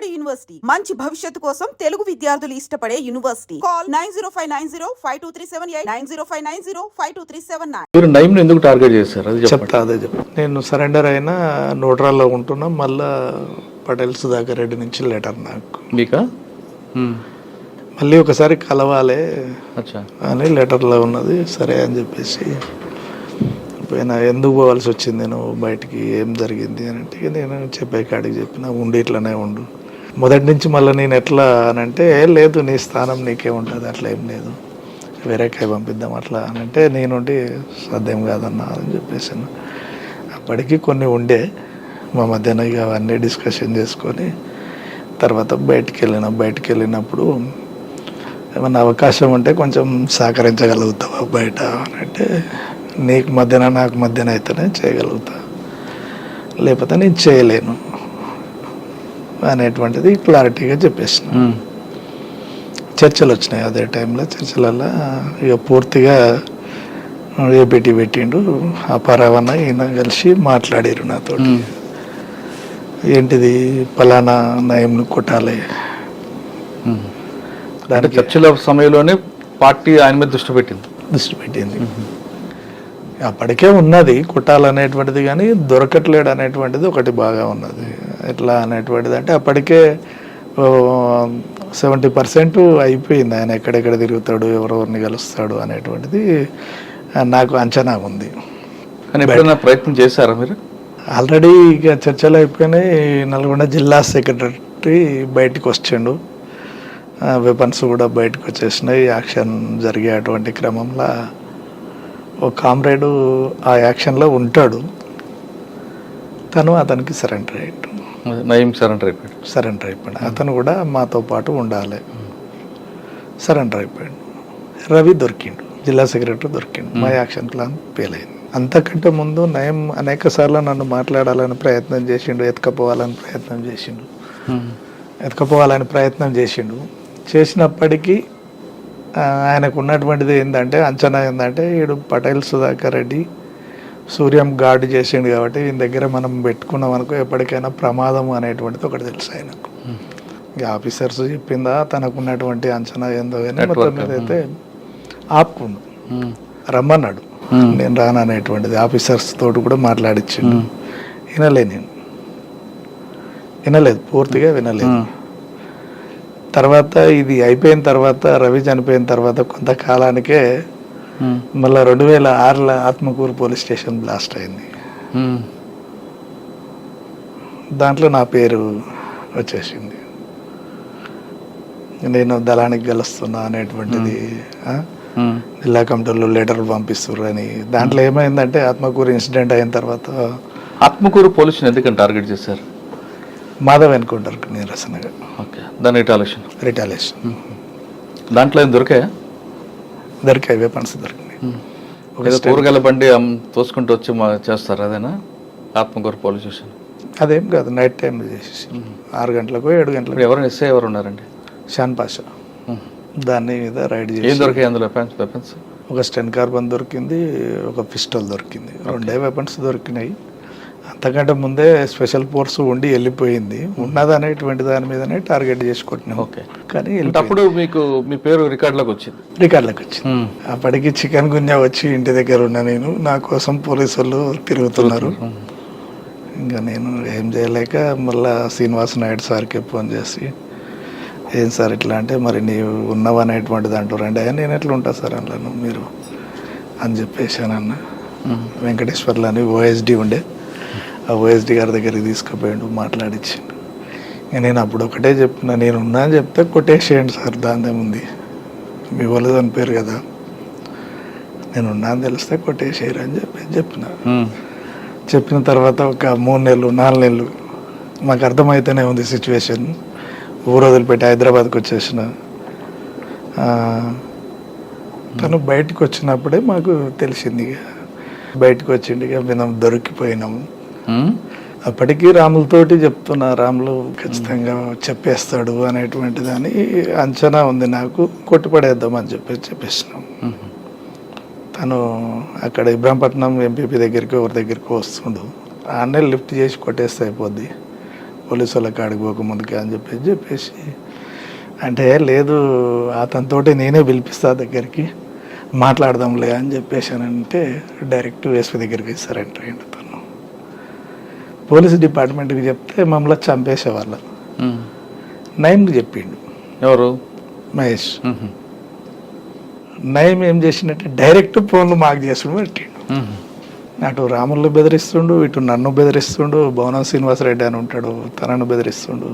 Vijayawada university. మంచి భవిష్యత్తు కోసం తెలుగు విద్యార్థులు ఇష్టపడే university. Call nine zero five nine zero five two three seven eight nine zero five nine zero five two three seven nine. మీరు నైమ్ని ఎందుకు టార్గెట్ చేశారు? అది చెప్తా అదే చెప్తా నేను సరెండర్ అయినా నోట్రాల్లో ఉంటున్నా మళ్ళా పటేల్ సుధాకర్ రెడ్డి నుంచి లెటర్ నాకు. మీకా. మళ్ళీ ఒకసారి కలవాలి అచ్చా. అని లెటర్లో ఉన్నది సరే అని చెప్పేసి. పోయినా ఎందుకు పోవాల్సి వచ్చింది నేను బయటికి? ఏం జరిగింది అని అంటే నేను చెప్పే కాడికి చెప్పిన ఉండి ఇట్లనే ఉండు. మొదటి నుంచి మళ్ళీ నేను ఎట్లా అని అంటే లేదు నీ స్థానం నీకే ఉంటుంది అట్లా ఏం లేదు. వేరే కాయ పంపిద్దాం అట్లా అని అంటే నేనుండి సాధ్యం కాదన్నా అని చెప్పేసాను అప్పటికి కొన్ని ఉండే మా మధ్యన ఇక అవన్నీ డిస్కషన్ చేసుకొని తర్వాత బయటికి వెళ్ళిన బయటికి వెళ్ళినప్పుడు ఏమన్నా అవకాశం ఉంటే కొంచెం సహకరించగలుగుతావా బయట అని అంటే నీకు మధ్యన నాకు మధ్యన అయితేనే చేయగలుగుతా. లేకపోతే నేను చేయలేను. అనేటువంటిది క్లారిటీగా చెప్పేసిన. చర్చలు వచ్చినాయి అదే టైంలో చర్చలలో ఇక పూర్తిగా ఏపీటీ పెట్టిండు ఆ పరావన్న ఈయన కలిసి మాట్లాడారు నాతో. ఏంటిది పలానా నయంను కొట్టాలి. అంటే చర్చల సమయంలోనే పార్టీ ఆయన మీద దృష్టి పెట్టింది. దృష్టి పెట్టింది. అప్పటికే ఉన్నది కుట్టాలనేటువంటిది కానీ దొరకట్లేడు అనేటువంటిది ఒకటి బాగా ఉన్నది. ఎట్లా అనేటువంటిది అంటే అప్పటికే సెవెంటీ పర్సెంట్ అయిపోయింది. ఆయన ఎక్కడెక్కడ తిరుగుతాడు ఎవరెవరిని కలుస్తాడు అనేటువంటిది నాకు అంచనా ఉంది. కానీ ఎప్పుడైనా ప్రయత్నం చేశారా మీరు? ఆల్రెడీ ఇక చర్చలు అయిపోయినాయి. నల్గొండ జిల్లా సెక్రటరీ బయటకు వచ్చిండు. వెపన్స్ కూడా బయటకు వచ్చేసినాయి. యాక్షన్ జరిగే అటువంటి క్రమంలో ఒక కామ్రేడు ఆ యాక్షన్లో ఉంటాడు. తను అతనికి సరెండర్ అయ్యాడు. సరెండర్ అయిపోయాడు. సరెండర్ అయిపోయాడు. అతను కూడా మాతో పాటు ఉండాలి. సరెండర్ అయిపోయాడు. రవి దొరికిండు. జిల్లా సెక్రటరీ దొరికిండు. మా యాక్షన్ ప్లాన్ ఫెయిల్ అయింది. అంతకంటే ముందు నయం అనేక సార్లు నన్ను మాట్లాడాలని ప్రయత్నం చేసిండు ఎత్తుకపోవాలని ప్రయత్నం చేసిండు. ఎత్తుకపోవాలని ప్రయత్నం చేసిండు. చేసినప్పటికీ ఆయనకు ఉన్నటువంటిది ఏంటంటే అంచనా ఏంటంటే ఈడు పటేల్ సుధాకర్ రెడ్డి సూర్యం గార్డు చేసిండు కాబట్టి ఈయన దగ్గర మనం పెట్టుకున్నాం అనుకో ఎప్పటికైనా ప్రమాదం అనేటువంటిది ఒకటి తెలుసు ఆయనకు ఇక ఆఫీసర్స్ చెప్పిందా తనకు ఉన్నటువంటి అంచనా ఏందో కానీ మొత్తం మీద అయితే ఆపుకుండు మ్మ్. రమ్మన్నాడు Hmm. నేను రాను అనేటువంటిది ఆఫీసర్స్ తోటి కూడా మాట్లాడిచ్చిండు వినలే నేను వినలేదు పూర్తిగా వినలేదు. తర్వాత ఇది అయిపోయిన తర్వాత రవి చనిపోయిన తర్వాత కొంతకాలానికే. మళ్ళీ రెండు వేల ఆరులో ఆత్మకూరు పోలీస్ స్టేషన్ బ్లాస్ట్ అయింది. దాంట్లో నా పేరు వచ్చేసింది. నేను దళానికి గెలుస్తున్నా అనేటువంటిది. జిల్లా కమిటీలో లెటర్లు పంపిస్తారు అని దాంట్లో ఏమైందంటే ఆత్మకూరు ఇన్సిడెంట్ అయిన తర్వాత ఆత్మకూరు పోలీసుని ఎందుకని టార్గెట్ చేశారు? మాధవ్ ఎన్కౌంటర్ నిరసనగా. ఓకే. దాని రిటాలేషన్. రిటాలియేషన్ దాంట్లో ఏం దొరికాయా? దొరికాయి వెపన్స్ దొరికినాయి కూరగాయల బండి తోసుకుంటూ వచ్చి చేస్తారు అదేనా? Atmakur police station. అదేం కాదు నైట్ టైం చేసేసి. ఆరు గంటలకు ఏడు గంటలకు. ఎవరు ఎస్ఐ ఎవరు ఉన్నారండి? షాన్ పాషా. మ్మ్. దాని మీద రైడ్ ఏం చేసి దొరికాయి అందులో? వెపన్స్ వెపన్స్ ఒక స్టెన్ కార్బన్ దొరికింది ఒక పిస్టల్ దొరికింది. రెండే వెపన్స్ దొరికినాయి. అంతకంటే ముందే స్పెషల్ ఫోర్స్ ఉండి వెళ్ళిపోయింది. ఉన్నది అనేటువంటి దాని మీదనే టార్గెట్ చేసి కొట్టినాం ఓకే. కానీ అప్పుడు మీకు మీ పేరు రికార్డులోకి వచ్చింది? రికార్డులకు వచ్చింది. అప్పటికి చికెన్ గున్యా వచ్చి ఇంటి దగ్గర ఉన్నా నేను నా కోసం పోలీసు వాళ్ళు తిరుగుతున్నారు. ఇంకా నేను ఏం చేయలేక మళ్ళా శ్రీనివాస్ నాయుడు సార్కి ఫోన్ చేసి ఏం సార్ ఇట్లా అంటే మరి నీవు ఉన్నావు అనేటువంటిది అంటారండి "అయ్యా, నేను ఎట్లా ఉంటా సార్ అన్నాను మీరు? అని చెప్పేసాను అన్న వెంకటేశ్వర్లు అని ఓఎస్డి ఉండే. ఓఎస్డి గారి దగ్గరికి తీసుకుపోయిండు మాట్లాడిచ్చిండు. ఇక నేను అప్పుడు ఒకటే చెప్పిన నేను ఉన్నా అని చెప్తే కొట్టేసేయండి సార్ దాని ఉంది. మీ వాళ్ళు చనిపోయారు కదా. నేను ఉన్నా అని తెలిస్తే కొట్టేసేయరు అని చెప్పి చెప్పిన. చెప్పిన తర్వాత ఒక మూడు నెలలు నాలుగు నెలలు మాకు అర్థమైతేనే ఉంది సిచ్యువేషన్. ఊరు వదిలిపెట్టి హైదరాబాద్కి వచ్చేసిన. తను బయటకు వచ్చినప్పుడే మాకు తెలిసింది ఇక. బయటకు వచ్చింది ఇక మేము దొరికిపోయినాము. అప్పటికి రాములతోటి చెప్తున్నా రాములు ఖచ్చితంగా చెప్పేస్తాడు అనేటువంటి దాని అంచనా ఉంది. నాకు కొట్టుపడేద్దామని చెప్పి చెప్పేసినాం. తను అక్కడ ఇబ్రహంపట్నం ఎంపీపీ దగ్గరికి ఎవరి దగ్గరికి వస్తుండు. ఆడనే లిఫ్ట్ చేసి కొట్టేస్తే అయిపోద్ది. పోలీసు వాళ్ళ కాడికి ముందుకే అని చెప్పేసి చెప్పేసి. అంటే లేదు అతనితోటి నేనే పిలిపిస్తా దగ్గరికి మాట్లాడదాంలే అని చెప్పేసి అని అంటే డైరెక్ట్ ఎస్పీ దగ్గరికి సరెండర్ పోలీస్ డిపార్ట్మెంట్కి చెప్తే మమ్మల్ని చంపేసేవాళ్ళ. నయంకి చెప్పిండు. ఎవరు? మహేష్. నయం ఏం చేసిందంటే డైరెక్ట్ ఫోన్లు మాకు చేసుడు పెట్టిండు. అటు రాములు బెదిరిస్తుండు ఇటు నన్ను బెదిరిస్తుండు భవనం శ్రీనివాసరెడ్డి అని ఉంటాడు తనను బెదిరిస్తుండు.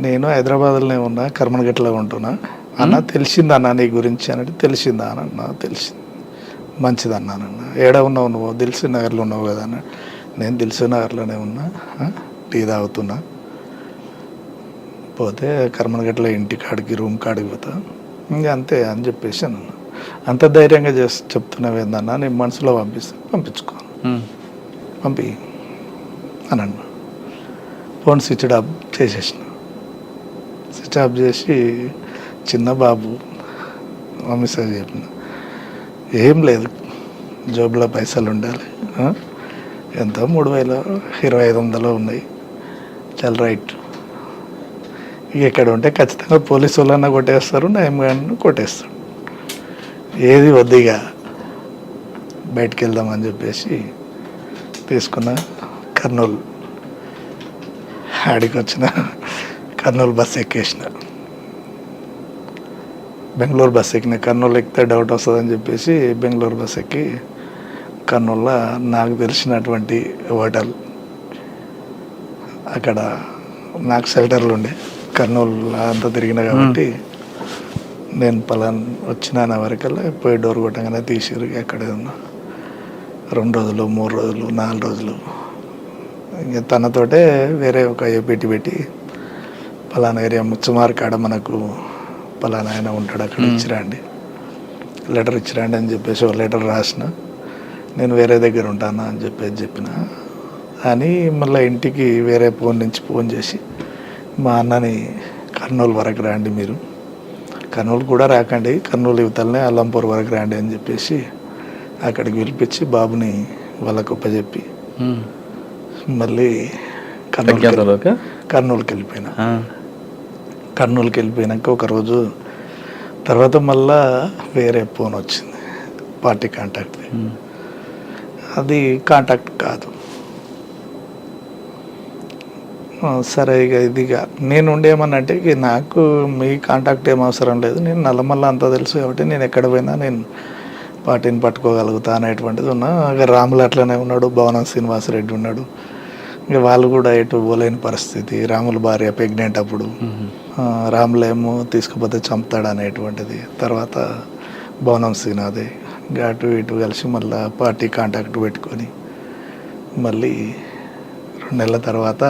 నేను హైదరాబాద్లోనే ఉన్నా కర్మనగట్లో ఉంటున్నా. అన్న తెలిసిందా అన్న నీ గురించి అని తెలిసిందా అని అన్న తెలిసింది. మంచిది అన్నానన్న ఏడ ఉన్నావు నువ్వు? దిల్సు నగర్లో ఉన్నావు కదా అన్న. నేను దిల్సు నగర్లోనే ఉన్నా టీ తాగుతున్నా. పోతే కర్మనగట్ల ఇంటి కాడికి రూమ్ కాడికి పోతా. ఇంకా అంతే అని చెప్పేసి అన్న. అంత ధైర్యంగా చేసి చెప్తున్నావు ఏందన్నా నేను మనసులో పంపిస్తా. పంపించుకో. పంపి అని అన్నా. ఫోన్ స్విచ్ ఆఫ్ చేసేసిన. స్విచ్ ఆఫ్ చేసి చిన్న బాబు మెసేజ్ చెప్పిన. ఏం లేదు జోబులో పైసలు ఉండాలి? ఎంత? మూడు వేలు. ఇరవై ఐదు వందలు ఉన్నాయి చాలా రైట్. ఇక ఉంటే ఖచ్చితంగా పోలీసు వాళ్ళన్నా కొట్టేస్తారు నయం కానీ కొట్టేస్తాడు ఏది వద్దిగా బయటికి వెళ్దామని చెప్పేసి తీసుకున్న కర్నూలు. ఆడికి వచ్చిన కర్నూలు బస్సు ఎక్కేసిన. బెంగళూరు బస్సు ఎక్కిన. కర్నూలు ఎక్కితే డౌట్ వస్తుందని చెప్పేసి బెంగళూరు బస్సు ఎక్కి కర్నూలులో నాకు తెలిసినటువంటి హోటల్ అక్కడ నాకు షెల్టర్లు ఉండే. కర్నూలు అంతా తిరిగిన కాబట్టి నేను పలాన్ వచ్చిన వరకల్లా పోయి డోర్ కొట్టగానే తీసిరు ఎక్కడే ఉన్నా రెండు రోజులు మూడు రోజులు నాలుగు రోజులు. ఇంకా తనతోటే వేరే ఒక పెట్టి పెట్టి పలానా ఏరియా ముచ్చమార్ కాడ మనకు పలానా ఆయన ఉంటాడు అక్కడ ఇచ్చిరండి లెటర్ ఇచ్చిరండి అని చెప్పేసి ఒక లెటర్ రాసిన. నేను వేరే దగ్గర ఉంటానా అని చెప్పేసి చెప్పిన అని మళ్ళీ ఇంటికి వేరే ఫోన్ నుంచి ఫోన్ చేసి మా అన్నని కర్నూలు వరకు రండి మీరు కర్నూలు కూడా రాకండి కర్నూలు యువతలనే అల్లంపూర్ వరకు రండి అని చెప్పేసి అక్కడికి పిలిపించి బాబుని వాళ్ళకు ఉమ్. మళ్ళీ కర్నూలు? కర్నూలుకి వెళ్ళిపోయినా. కర్నూలుకి వెళ్ళిపోయినాక ఒకరోజు తర్వాత మళ్ళా వేరే ఫోన్ వచ్చింది పార్టీ కాంటాక్ట్. అది కాంటాక్ట్ కాదు. సరే ఇక ఇదిగా నేను ఉండేమనంటే ఇక నాకు మీ కాంటాక్ట్ ఏం అవసరం లేదు. నేను నల్లమల్ల అంతా తెలుసు కాబట్టి నేను ఎక్కడ పోయినా నేను పార్టీని పట్టుకోగలుగుతా అనేటువంటిది ఉన్నా. ఇక రాములు అట్లనే ఉన్నాడు భవనం శ్రీనివాసరెడ్డి ఉన్నాడు. ఇక వాళ్ళు కూడా ఎటు పోలేని పరిస్థితి. రాముల భార్య ప్రెగ్నెంట్ అప్పుడు. రాములేమో తీసుకుపోతే చంపుతాడు అనేటువంటిది. తర్వాత భవనం శ్రీనాథే. ఇంకా అటు ఇటు కలిసి మళ్ళీ పార్టీ కాంటాక్ట్ పెట్టుకొని మళ్ళీ రెండు నెలల తర్వాత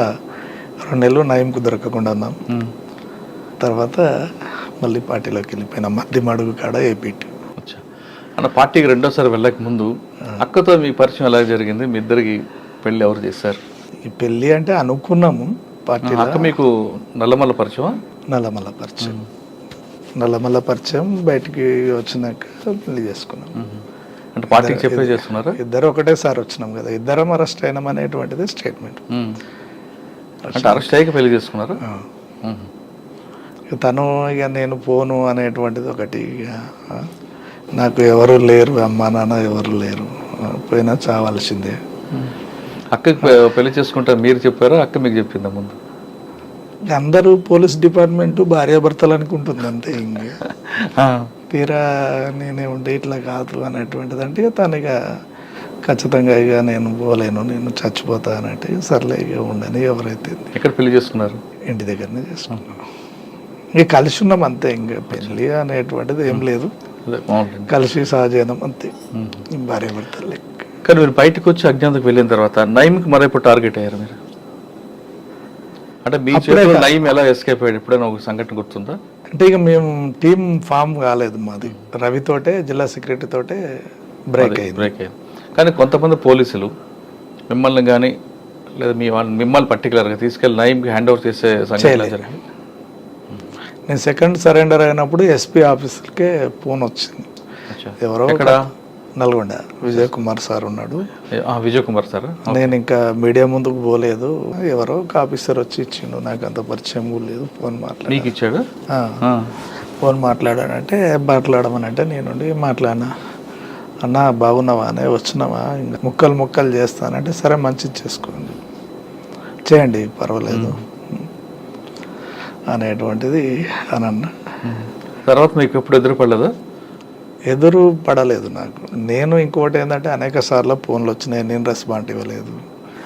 రెండు నెలలు నయంకు దొరకకుండా ఉన్నాం. తర్వాత మళ్ళీ పార్టీలోకి వెళ్ళిపోయినాం. మధ్య మడుగు కాడ ఏపీటీ అచ్చా. అన్న పార్టీకి రెండోసారి వెళ్ళక ముందు అక్కతో మీ పరిచయం ఎలా జరిగింది? మీ ఇద్దరికి పెళ్ళి ఎవరు చేశారు? ఈ పెళ్ళి అంటే అనుకున్నాము పార్టీలో. అక్క మీకు నల్లమల్ల పరిచయం నల్లమల్ల పరిచయం. నల్లమల్ల పరిచయం బయటికి వచ్చినాక పెళ్ళి చేసుకున్నాం. అంటే పార్టీకి చెప్పే చేస్తున్నారా ఇద్దరు ఒకటేసారి వచ్చినాం కదా. ఇద్దరం అరెస్ట్ అయినాం అనేటువంటిది స్టేట్మెంట్. అంటే అరెస్ట్ అయ్యాక పెళ్ళి చేసుకున్నారా? తను ఇక నేను పోను అనేటువంటిది ఒకటి నాకు ఎవరు లేరు అమ్మా నాన్న ఎవరు లేరు. పోయినా చావాల్సిందే. అక్కకి పెళ్ళి చేసుకుంటా మీరు చెప్పారా? అక్క మీకు చెప్పిందా ముందు? అందరూ పోలీస్ డిపార్ట్మెంట్ భార్యాభర్తలు అనుకుంటుంది అంతే ఇంక. తీరా నేనే ఉండే ఇట్లా కాదు అనేటువంటిది అంటే తను ఇక ఖచ్చితంగా ఇక నేను పోలేను నేను చచ్చిపోతా అన్నట్టు సర్లే ఇక ఉండని ఎవరైతే ఎక్కడ పెళ్ళి చేసుకున్నారు? ఇంటి దగ్గరనే చేసుకున్నాం. ఇక కలిసి ఉన్నాం అంతే ఇంకా పెళ్ళి అనేటువంటిది ఏం లేదు. కలిసి సహజీవనం అంతే. ఉమ్. భార్య భర్తలు లెక్క. కానీ మీరు బయటకు వచ్చి అజ్ఞాతకు వెళ్ళిన తర్వాత నైమ్కి మరేపు టార్గెట్ అయ్యారు మీరు? అంటే మీ చేతిలో నయీం ఎలా ఎస్కేప్ అయ్యాడు? ఎప్పుడైనా ఒక సంఘటన గుర్తుందా? అంటే ఇక మేము టీం ఫామ్ కాలేదు మాది. రవితోటే జిల్లా సెక్రటరీ తోటే బ్రేక్ అయింది. బ్రేక్ అయ్యింది కానీ కొంతమంది పోలీసులు మిమ్మల్ని కానీ లేదా మీ మిమ్మల్ని పర్టికులర్గా తీసుకెళ్ళి నయీంకి హ్యాండ్ ఓవర్ చేసే సంఘటన నేను సెకండ్ సరెండర్ అయినప్పుడు ఎస్పీ ఆఫీస్కే ఫోన్ వచ్చింది. ఎవరో నల్గొండ విజయ్ కుమార్ సార్ ఉన్నాడు. విజయ్ కుమార్ సార్? నేను ఇంకా మీడియా ముందుకు పోలేదు. ఎవరో ఒక ఆఫీసర్ వచ్చి ఇచ్చిండు. నాకు అంత పరిచయం లేదు. ఫోన్ మాట్లాడి నీకు ఇచ్చాడు. ఫోన్ మాట్లాడానంటే మాట్లాడమనంటే నేనుండి మాట్లాడినా. అన్న బాగున్నావా? అనే వచ్చినావా? ఇంకా ముక్కలు ముక్కలు చేస్తానంటే సరే మంచిది చేసుకోండి. చేయండి పర్వాలేదు. అనేటువంటిది అని అన్న. తర్వాత మీకు ఎప్పుడు ఎదురుపడలేదా? ఎదురు పడలేదు నాకు. నేను ఇంకోటి ఏంటంటే అనేక సార్లు ఫోన్లు వచ్చినాయి నేను రెస్పాండ్ ఇవ్వలేదు.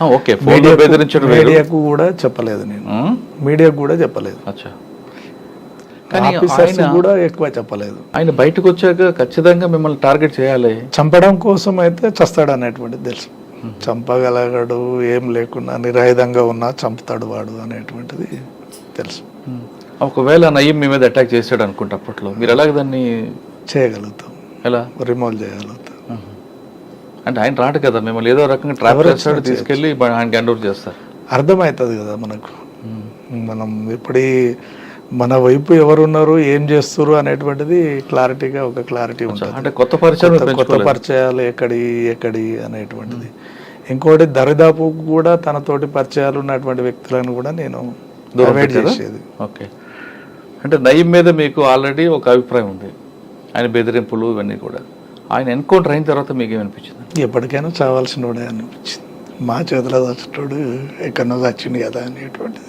ఓకే మీడియాకు కూడా చెప్పలేదు నేను? మీడియాకు కూడా చెప్పలేదు. అచ్చా. ఆఫీసర్స్ కూడా ఎక్కువ చెప్పలేదు. ఆయన బయటకు వచ్చాక ఖచ్చితంగా మిమ్మల్ని టార్గెట్ చేయాలి. చంపడం కోసం అయితే చస్తాడు అనేటువంటిది తెలుసు. చంపగలగడు ఏం లేకున్నా నిరాయుధంగా ఉన్నా చంపుతాడు వాడు అనేటువంటిది తెలుసు. ఒకవేళ నయ్యం మీ మీద అటాక్ చేశాడు అనుకుంటా అప్పట్లో మీరు ఎలాగ దాన్ని చేయగలుగుతాం. ఎలా? రిమూవ్ చేయగలుగుతాం. అంటే ఆయన రాడు కదా మిమ్మల్ని ఏదో రకంగా చేస్తాడు తీసుకెళ్ళి ఆయనకి హ్యాండ్ ఓవర్ చేస్తారు. అర్థమవుతుంది కదా మనకు. మనం ఇప్పుడు మన వైపు ఎవరున్నారు ఏం చేస్తారు అనేటువంటిది క్లారిటీగా ఒక క్లారిటీ ఉంటుంది. అంటే కొత్త పరిచయం కొత్త- పరిచయాలు ఎక్కడి ఎక్కడి అనేటువంటిది. ఇంకోటి దరిదాపు కూడా తనతోటి పరిచయాలు ఉన్నటువంటి వ్యక్తులను కూడా నేను చేసేది. ఓకే. అంటే నయ్యం మీద మీకు ఆల్రెడీ ఒక అభిప్రాయం ఉంది. ఆయన బెదిరింపులు ఇవన్నీ కూడా. ఆయన ఎన్కౌంటర్ అయిన తర్వాత మీకు ఏమనిపించింది? ఎప్పటికైనా చావాల్సిన వాడే అనిపించింది. మా చేతిలో చచ్చినోడు ఎక్కడో చచ్చింది కదా అనేటువంటిది.